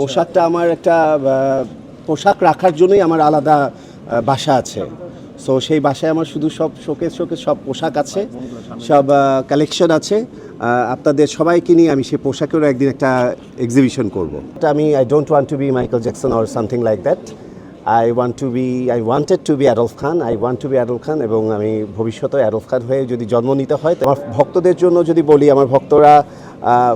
পোশাকটা আমার একটা পোশাক রাখার জন্যই আমার আলাদা বাসা আছে। সো সেই বাসায় আমার শুধু সব শোকেস শোকেস সব পোশাক আছে, সব কালেকশন আছে। আপনাদের সবাইকে নিয়ে আমি সেই পোশাকেরও একদিন একটা এক্সিবিশন করব। আমি I don't want to be Michael Jackson or something like that I want to be I wanted to be Adolf Khan I want to be Adolf Khan এবং আমি ভবিষ্যতে অ্যাডলফ খান হয়ে যদি জন্ম নিতে হয় আমার ভক্তদের জন্য যদি বলি, আমার ভক্তরা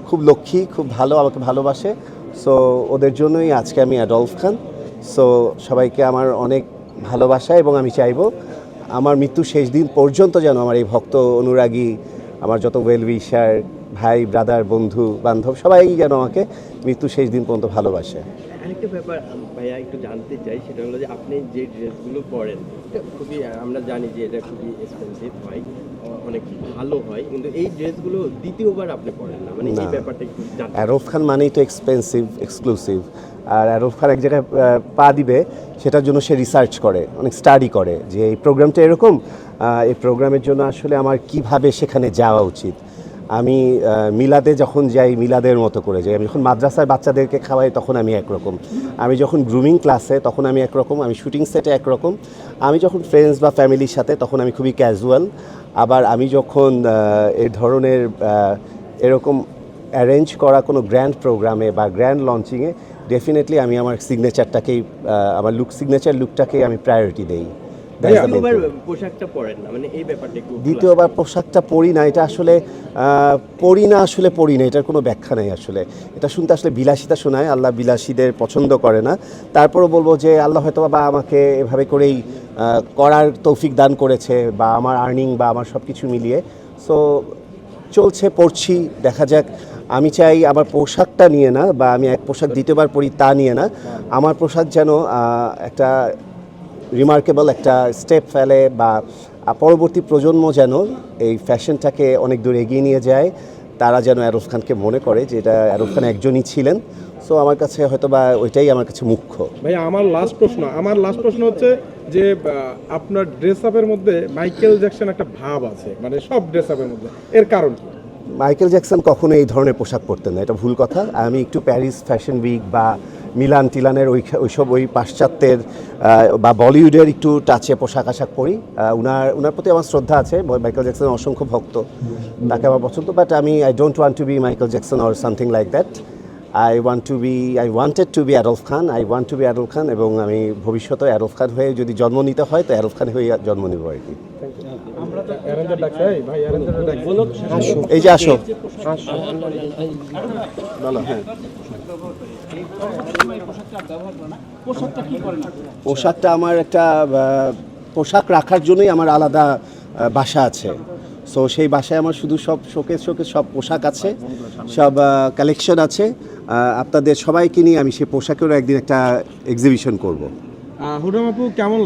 খুব লক্ষ্মী, খুব ভালো, আমাকে ভালোবাসে। সো ওদের জন্যই আজকে আমি অ্যাডলফ খান সো সবাইকে আমার অনেক ভালোবাসা এবং আমি চাইব আমার মৃত্যু শেষ দিন পর্যন্ত যেন আমার এই ভক্ত অনুরাগী, আমার যত ওয়েল উইশার ভাই ব্রাদার বন্ধু বান্ধব সবাই যেন আমাকে মৃত্যু শেষ দিন পর্যন্ত ভালোবাসে। আরেকটা ব্যাপার ভাইয়া একটু জানতে চাই সেটা হলো যে আপনি যে ড্রেসগুলো পরেন খুবই আমরা জানি যে এটা খুবই এক্সপেন্সিভ হয় অনেক ভালো হয় কিন্তু এই ড্রেসগুলো দ্বিতীয়বার আপনি পরেন না মানে এই ব্যাপারটা একটু অ্যারফ খান মানেই তো এক্সপেন্সিভ এক্সক্লুসিভ আর অ্যারফ খান এক জায়গায় পা দিবে সেটার জন্য সে রিসার্চ করে অনেক স্টাডি করে যে এই প্রোগ্রামটা এরকম এই প্রোগ্রামের জন্য আসলে আমার কীভাবে সেখানে যাওয়া উচিত। আমি মিলাদে যখন যাই, মিলাদের মতো করে যাই, আমি যখন মাদ্রাসায় বাচ্চাদেরকে খাওয়াই, তখন আমি একরকম। আমি যখন গ্রুমিং ক্লাসে তখন আমি একরকম, আমি শুটিং সেটে একরকম। আমি যখন ফ্রেন্ডস বা ফ্যামিলির সাথে, তখন আমি খুবই ক্যাজুয়াল আবার আমি যখন এই ধরনের এরকম অ্যারেঞ্জ করা কোনো গ্র্যান্ড প্রোগ্রামে বা গ্র্যান্ড লঞ্চিংয়ে ডেফিনেটলি আমি আমার সিগনেচারটাকেই আমার লুক সিগনেচার লুকটাকেই আমি প্রায়োরিটি দেই। দ্বিতীয়বার পোশাকটা মানে দ্বিতীয়বার পোশাকটা পরি না এটা আসলে পরি না আসলে পরি না এটার কোনো ব্যাখ্যা নাই আসলে। এটা শুনতে আসলে বিলাসিতা শোনায় আল্লাহ বিলাসীদের পছন্দ করে না। তারপরও বলব যে আল্লাহ হয়তো বা আমাকে এভাবে করেই করার তৌফিক দান করেছে বা আমার আর্নিং বা আমার সব কিছু মিলিয়ে। সো চলছে পড়ছি দেখা যাক। আমি চাই আমার পোশাকটা নিয়ে না বা আমি এক পোশাক দ্বিতীয়বার পরি তা নিয়ে না। আমার পোশাক যেন একটা রিমার্কেবল একটা স্টেপ ফেলে বা পরবর্তী প্রজন্ম যেন এই ফ্যাশনটাকে অনেক দূর এগিয়ে নিয়ে যায়, তারা যেন অ্যারফ খানকে মনে করে যে এটা অ্যারফ খান একজনই ছিলেন। সো আমার কাছে হয়তো বা ওইটাই আমার কাছে মুখ্য। ভাই, আমার লাস্ট প্রশ্ন, আমার লাস্ট প্রশ্ন হচ্ছে যে আপনার ড্রেস আপের মধ্যে মাইকেল জ্যাকসন একটা ভাব আছে মানে সব ড্রেস আপের মধ্যে। এর কারণ কি? মাইকেল জ্যাকসন কখনো এই ধরনের পোশাক পরতেন না, এটা ভুল কথা। আমি একটু প্যারিস ফ্যাশন উইক বা মিলান টিলানের ওই ওইসব ওই পাশ্চাত্যের বা বলিউডের একটু টাচে পোশাক আশাক পরি। উনার উনার প্রতি আমার শ্রদ্ধা আছে মাইকেল জ্যাকসন অসংখ্য ভক্ত, তাকে আমার পছন্দ বাট আমি I don't want to be Michael Jackson or something like that I want to be I wanted to be Adolf Khan I want to be Adolf Khan এবং আমি ভবিষ্যতে অ্যাডলফ খান হয়ে যদি জন্ম নিতে হয়, তো অ্যাডলফ খান হয়ে জন্ম নেব আর কি। এই যে আসো। হ্যাঁ। পোশাকটা আমার একটা পোশাক রাখার জন্যই আমার আলাদা বাসা আছে। সো সেই বাসায় আমার শুধু সব শোকেস শোকেস সব পোশাক আছে সব কালেকশন আছে। আপনাদের সবাইকে নিয়ে আমি সেই পোশাকেরও একদিন একটা এক্সিবিশন করব। হুডাম আপু কেমন